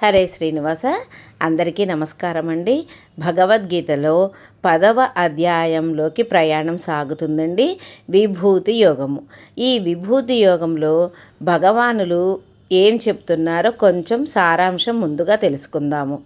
హరే శ్రీనివాస అందరికీ నమస్కారం అండి భగవద్గీతలో పదవ అధ్యాయంలోకి ప్రయాణం సాగుతుందండి. విభూతి యోగము. ఈ విభూతి యోగంలో భగవానులు ఏం చెప్తున్నారో కొంచెం సారాంశం ముందుగా తెలుసుకుందాము.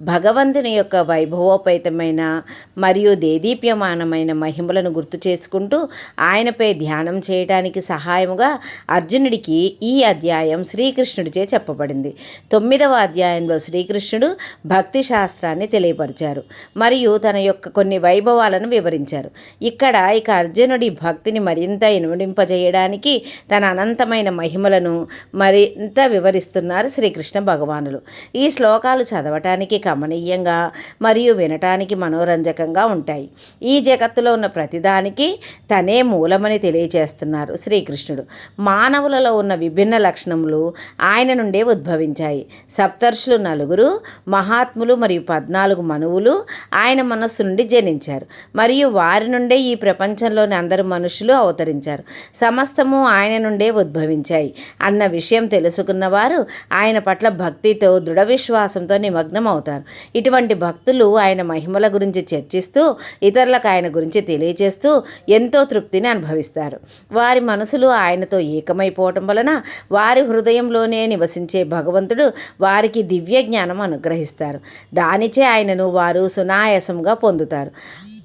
భగవంతుని యొక్క వైభవోపేతమైన మరియు దేదీప్యమానమైన మహిమలను గుర్తు చేసుకుంటూ ఆయనపై ధ్యానం చేయడానికి సహాయముగా అర్జునుడికి ఈ అధ్యాయం శ్రీకృష్ణుడిచే చెప్పబడింది. తొమ్మిదవ అధ్యాయంలో శ్రీకృష్ణుడు భక్తి శాస్త్రాన్ని తెలియపరిచారు మరియు తన యొక్క కొన్ని వైభవాలను వివరించారు. ఇక్కడ ఇక అర్జునుడి భక్తిని మరింత ఇనుడింపజేయడానికి తన అనంతమైన మహిమలను మరి ఇంత వివరిస్తున్నారు శ్రీకృష్ణ భగవానులు. ఈ శ్లోకాలు చదవటానికి కమనీయంగా మరియు వినటానికి మనోరంజకంగా ఉంటాయి. ఈ జగత్తులో ఉన్న ప్రతిదానికి తనే మూలమని తెలియజేస్తున్నారు శ్రీకృష్ణుడు. మానవులలో ఉన్న విభిన్న లక్షణములు ఆయన నుండే ఉద్భవించాయి. సప్తర్షులు నలుగురు మహాత్ములు మరియు పద్నాలుగు మనువులు ఆయన మనస్సు నుండి జనించారు. మరియు వారి నుండే ఈ ప్రపంచంలోని అందరు మనుషులు అవతరించారు. సమస్తము ఆయన నుండే ఉద్భవించాయి అన్న విషయం తెలుసుకున్నవారు ఆయన పట్ల భక్తితో దృఢ విశ్వాసంతో నిమగ్నం అవుతారు ఇటువంటి భక్తులు ఆయన మహిమల గురించి చర్చిస్తూ ఇతరులకు ఆయన గురించి తెలియజేస్తూ ఎంతో తృప్తిని అనుభవిస్తారు. వారి మనసులు ఆయనతో ఏకమైపోవటం వలన వారి హృదయంలోనే నివసించే భగవంతుడు వారికి దివ్య జ్ఞానం అనుగ్రహిస్తారు. దానిచే ఆయనను వారు సునాయాసంగా పొందుతారు.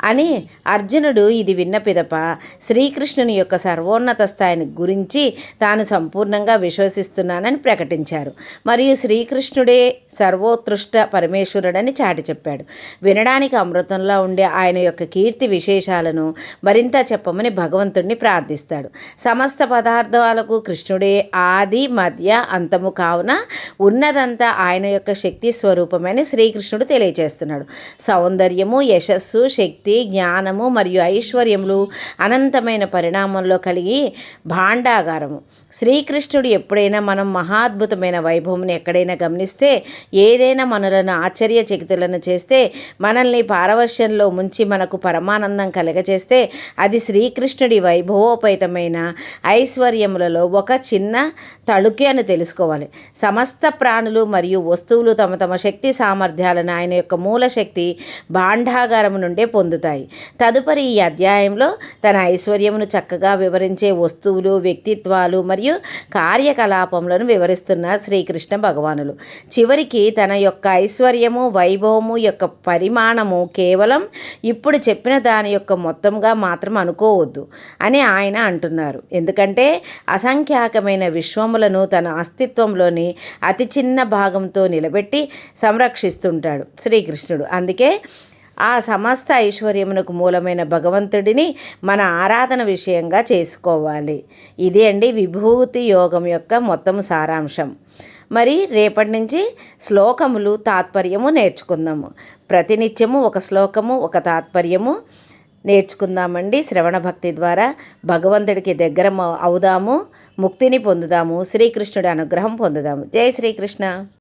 అని అర్జునుడు ఇది విన్న పిదప శ్రీకృష్ణుని యొక్క సర్వోన్నత స్థాయిని గురించి తాను సంపూర్ణంగా విశ్వసిస్తున్నానని ప్రకటించారు. మరియు శ్రీకృష్ణుడే సర్వోత్కృష్ట పరమేశ్వరుడని చాటి చెప్పాడు. వినడానికి అమృతంలో ఉండే ఆయన యొక్క కీర్తి విశేషాలను మరింత చెప్పమని భగవంతుడిని ప్రార్థిస్తాడు. సమస్త పదార్థాలకు కృష్ణుడే ఆది మధ్య అంతము కావున ఉన్నదంతా ఆయన యొక్క శక్తి స్వరూపమని శ్రీకృష్ణుడు తెలియజేస్తున్నాడు సౌందర్యము యశస్సు శక్తి జ్ఞానము మరియు ఐశ్వర్యములు అనంతమైన పరిణామంలో కలిగి భాండాగారము. శ్రీకృష్ణుడు ఎప్పుడైనా మనం మహాద్భుతమైన వైభవంని ఎక్కడైనా గమనిస్తే ఏదైనా మనలను ఆశ్చర్యచకితులను చేస్తే మనల్ని పారవశ్యంలో ముంచి మనకు పరమానందం కలగచేస్తే అది శ్రీకృష్ణుడి వైభవోపేతమైన ఐశ్వర్యములలో ఒక చిన్న తళుకే అని తెలుసుకోవాలి. సమస్త ప్రాణులు మరియు వస్తువులు తమ తమ శక్తి సామర్థ్యాలను ఆయన యొక్క మూల శక్తి భాండాగారము నుండే పొందుతాయి. తదుపరి ఈ అధ్యాయంలో తన ఐశ్వర్యమును చక్కగా వివరించే వస్తువులు వ్యక్తిత్వాలు మరియు కార్యకలాపములను వివరిస్తున్న శ్రీకృష్ణ భగవానులు. చివరికి తన యొక్క ఐశ్వర్యము వైభవము యొక్క పరిమాణము కేవలం ఇప్పుడు చెప్పిన దాని యొక్క మొత్తంగా మాత్రం అనుకోవద్దు అని ఆయన అంటున్నారు. ఎందుకంటే అసంఖ్యాకమైన విశ్వములను తన అస్తిత్వంలోని అతి చిన్న భాగంతో నిలబెట్టి సంరక్షిస్తుంటాడు శ్రీకృష్ణుడు. అందుకే ఆ సమస్త ఐశ్వర్యమునకు మూలమైన భగవంతుడిని మన ఆరాధన విషయంగా చేసుకోవాలి. ఇది అండి విభూతి యోగం యొక్క మొత్తం సారాంశం. మరి రేపటి నుంచి శ్లోకములు తాత్పర్యము నేర్చుకుందాము. ప్రతినిత్యము ఒక శ్లోకము ఒక తాత్పర్యము నేర్చుకుందామండి. శ్రవణ భక్తి ద్వారా భగవంతుడికి దగ్గర అవుదాము ముక్తిని పొందుదాము శ్రీకృష్ణుడి అనుగ్రహం పొందుదాము. జై శ్రీకృష్ణ.